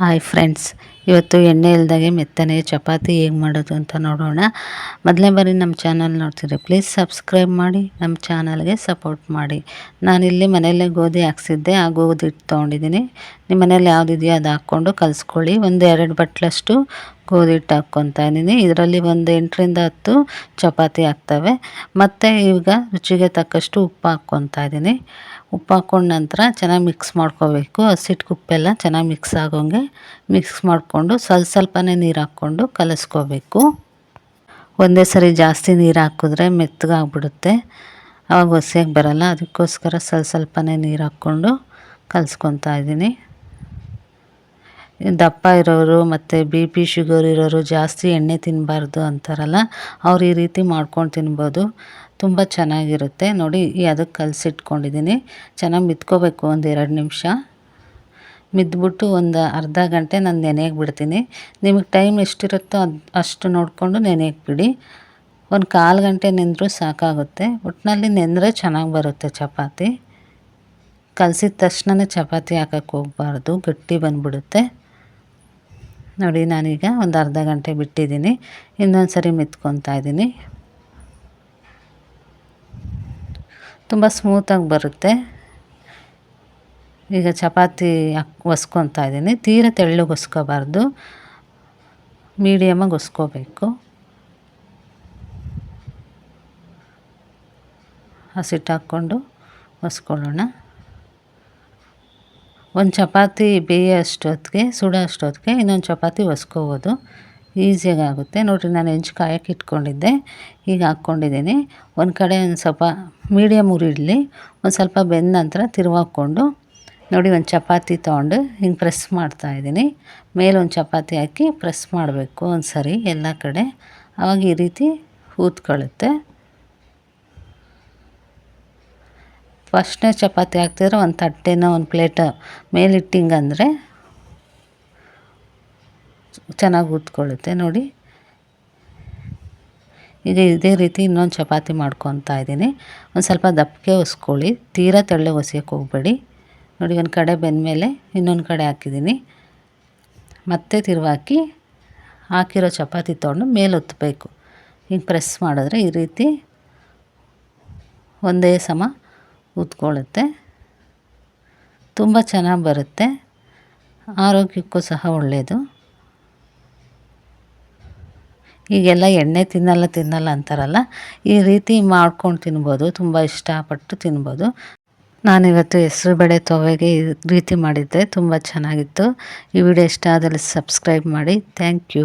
Hi friends ಇವತ್ತು ಎಣ್ಣೆ ಇಲ್ದಾಗೆ ಮೆತ್ತನೆ, ಚಪಾತಿ ಹೇಗೆ ಮಾಡೋದು ಅಂತ ನೋಡೋಣ. ಮೊದಲನೇ ಬಾರಿ ನಮ್ಮ ಚಾನಲ್ ನೋಡ್ತಿದ್ರೆ ಪ್ಲೀಸ್ ಸಬ್ಸ್ಕ್ರೈಬ್ ಮಾಡಿ, ನಮ್ಮ ಚಾನಲ್ಗೆ ಸಪೋರ್ಟ್ ಮಾಡಿ. ನಾನಿಲ್ಲಿ ಮನೆಯಲ್ಲೇ ಗೋಧಿ ಹಾಕ್ಸಿದ್ದೆ, ಆ ಗೋಧಿ ಹಿಟ್ಟು ತೊಗೊಂಡಿದ್ದೀನಿ. ನಿಮ್ಮ ಮನೇಲಿ ಯಾವುದಿದೆಯೋ ಅದು ಹಾಕ್ಕೊಂಡು ಕಲಿಸ್ಕೊಳ್ಳಿ. ಒಂದು ಎರಡು ಬಟ್ಲಷ್ಟು ಗೋಧಿ ಹಿಟ್ಟು ಹಾಕ್ಕೊತಾ ಇದ್ದೀನಿ. ಇದರಲ್ಲಿ ಒಂದು ಎಂಟರಿಂದ ಹತ್ತು ಚಪಾತಿ ಆಗ್ತವೆ. ಮತ್ತು ಈಗ ರುಚಿಗೆ ತಕ್ಕಷ್ಟು ಉಪ್ಪು ಹಾಕ್ಕೊತಾ ಇದ್ದೀನಿ. ಉಪ್ಪು ಹಾಕ್ಕೊಂಡ ನಂತರ ಚೆನ್ನಾಗಿ ಮಿಕ್ಸ್ ಮಾಡ್ಕೋಬೇಕು. ಹಸಿಟ್ಟು ಉಪ್ಪೆಲ್ಲ ಚೆನ್ನಾಗಿ ಮಿಕ್ಸ್ ಆಗೋಂಗೆ ಮಿಕ್ಸ್ ಮಾಡಿಕೊಂಡು ಸ್ವಲ್ಪ ಸ್ವಲ್ಪನೇ ನೀರು ಹಾಕ್ಕೊಂಡು ಕಲಿಸ್ಕೋಬೇಕು. ಒಂದೇ ಸರಿ ಜಾಸ್ತಿ ನೀರು ಹಾಕಿದ್ರೆ ಮೆತ್ತಗಾಗ್ಬಿಡುತ್ತೆ ಆವಾಗ ಹೊಸಿಯಾಗಿ ಬರಲ್ಲ. ಅದಕ್ಕೋಸ್ಕರ ಸ್ವಲ್ಪ ಸ್ವಲ್ಪನೇ ನೀರು ಹಾಕ್ಕೊಂಡು ಕಲಿಸ್ಕೊತಾ ಇದ್ದೀನಿ. ದಪ್ಪ ಇರೋರು ಮತ್ತು ಬಿ ಪಿ ಶುಗರ್ ಇರೋರು ಜಾಸ್ತಿ ಎಣ್ಣೆ ತಿನ್ನಬಾರ್ದು ಅಂತಾರಲ್ಲ, ಅವ್ರು ಈ ರೀತಿ ಮಾಡ್ಕೊಂಡು ತಿನ್ಬೋದು. ತುಂಬ ಚೆನ್ನಾಗಿರುತ್ತೆ. ನೋಡಿ ಅದಕ್ಕೆ ಕಲಸಿಟ್ಕೊಂಡಿದ್ದೀನಿ ಚೆನ್ನಾಗಿ ಮಿತ್ಕೋಬೇಕು ಒಂದು ಎರಡು ನಿಮಿಷ. ಮಿದ್ಬಿಟ್ಟು ಒಂದು ಅರ್ಧ ಗಂಟೆ ನಾನು ನೆನೆಯಾಗಿ ಬಿಡ್ತೀನಿ. ನಿಮಗೆ ಟೈಮ್ ಎಷ್ಟಿರುತ್ತೋ ಅದು, ಅಷ್ಟು ನೋಡಿಕೊಂಡು ನೆನೆಯಕ್ಕೆ ಬಿಡಿ. ಒಂದು ಕಾಲು ಗಂಟೆ ನೆಂದರೂ ಸಾಕಾಗುತ್ತೆ. ಒಟ್ಟಿನಲ್ಲಿ ನೆಂದರೆ ಚೆನ್ನಾಗಿ ಬರುತ್ತೆ ಚಪಾತಿ. ಕಲಸಿದ ತಕ್ಷಣನೇ ಚಪಾತಿ ಹಾಕಕ್ಕೆ ಹೋಗಬಾರ್ದು. ಗಟ್ಟಿ ಬಂದುಬಿಡುತ್ತೆ. ನೋಡಿ, ನಾನೀಗ ಒಂದು ಅರ್ಧ ಗಂಟೆ ಬಿಟ್ಟಿದ್ದೀನಿ. ಇನ್ನೊಂದು ಸರಿ ಮೆತ್ಕೊತಾ ಇದ್ದೀನಿ. ತುಂಬ ಸ್ಮೂತಾಗಿ ಬರುತ್ತೆ. ಈಗ ಚಪಾತಿ ಒಸ್ಕೊತಾ ಇದ್ದೀನಿ. ತೀರ ತೆಳ್ಳಗೆ ಒಸ್ಕೋಬಾರ್ದು ಮೀಡಿಯಮಾಗಿ ಒಸ್ಕೋಬೇಕು. ಹಸಿಟ್ಟು ಹಾಕ್ಕೊಂಡು ಒಸ್ಕೊಳ್ಳೋಣ. ಒಂದು ಚಪಾತಿ ಬೇಯೋ ಅಷ್ಟೊತ್ತಿಗೆ, ಸುಡೋ ಅಷ್ಟೊತ್ತಿಗೆ ಇನ್ನೊಂದು ಚಪಾತಿ ಒಸ್ಕೋಬೋದು. ಈಸಿಯಾಗಿ ಆಗುತ್ತೆ. ನೋಡಿರಿ, ನಾನು ಹೆಂಚು ಕಾಯಕ್ಕೆ ಇಟ್ಕೊಂಡಿದ್ದೆ. ಈಗ ಹಾಕ್ಕೊಂಡಿದ್ದೀನಿ. ಒಂದು ಕಡೆ ಒಂದು ಸ್ವಲ್ಪ ಮೀಡಿಯಮ್ ಉರಿಡಲಿ ಒಂದು ಸ್ವಲ್ಪ ಬೆಂದ ನಂತರ ತಿರುವಾಕ್ಕೊಂಡು ನೋಡಿ ಒಂದು ಚಪಾತಿ ತೊಗೊಂಡು ಹಿಂಗೆ ಪ್ರೆಸ್ ಮಾಡ್ತಾಯಿದ್ದೀನಿ ಮೇಲೆ ಒಂದು ಚಪಾತಿ ಹಾಕಿ ಪ್ರೆಸ್ ಮಾಡಬೇಕು ಒಂದು ಸರಿ ಎಲ್ಲ ಕಡೆ. ಆವಾಗ ಈ ರೀತಿ ಊದ್ಕೊಳ್ಳುತ್ತೆ ಫಸ್ಟ್ನೇ ಚಪಾತಿ ಹಾಕ್ತಿದ್ರೆ ಒಂದು ತಟ್ಟೆನ ಒಂದು ಪ್ಲೇಟ್ ಮೇಲಿಟ್ಟಿಂಗಂದರೆ ಚೆನ್ನಾಗಿ ಉತ್ಕೊಳ್ಳುತ್ತೆ ನೋಡಿ. ಈಗ ಇದೇ ರೀತಿ ಇನ್ನೊಂದು ಚಪಾತಿ ಮಾಡ್ಕೊತಾ ಇದ್ದೀನಿ. ಒಂದು ಸ್ವಲ್ಪ ದಪ್ಪಗೆ ಒಸ್ಕೊಳ್ಳಿ. ತೀರಾ ತೆಳ್ಳಗೆ ಒಸಿಯೋಕ್ಕೆ ಹೋಗಬೇಡಿ. ನೋಡಿ, ಒಂದು ಕಡೆ ಬೆಂದಮೇಲೆ ಇನ್ನೊಂದು ಕಡೆ ಹಾಕಿದ್ದೀನಿ. ಮತ್ತೆ ತಿರುವಾಕಿ ಹಾಕಿರೋ ಚಪಾತಿ ತೊಗೊಂಡು ಮೇಲೆ ಒತ್ತಬೇಕು ಹಿಂಗೆ ಪ್ರೆಸ್ ಮಾಡಿದ್ರೆ ಈ ರೀತಿ ಒಂದೇ ಸಮ ಉತ್ಕೊಳ್ಳುತ್ತೆ ತುಂಬ ಚೆನ್ನಾಗಿ ಬರುತ್ತೆ. ಆರೋಗ್ಯಕ್ಕೂ ಸಹ ಒಳ್ಳೆಯದು ಈಗೆಲ್ಲ ಎಣ್ಣೆ ತಿನ್ನಲ್ಲ ತಿನ್ನಲ್ಲ ಅಂತಾರಲ್ಲ, ಈ ರೀತಿ ಮಾಡ್ಕೊಂಡು ತಿನ್ಬೋದು. ತುಂಬ ಇಷ್ಟಪಟ್ಟು ತಿನ್ಬೋದು. ನಾನಿವತ್ತು ಹೆಸರು ಬೇಳೆ ತೊವೆಗೆ ಈ ರೀತಿ ಮಾಡಿದ್ದೆ. ತುಂಬ ಚೆನ್ನಾಗಿತ್ತು. ಈ ವಿಡಿಯೋ ಇಷ್ಟ ಆದಲ್ಲಿ ಸಬ್ಸ್ಕ್ರೈಬ್ ಮಾಡಿ. Thank you.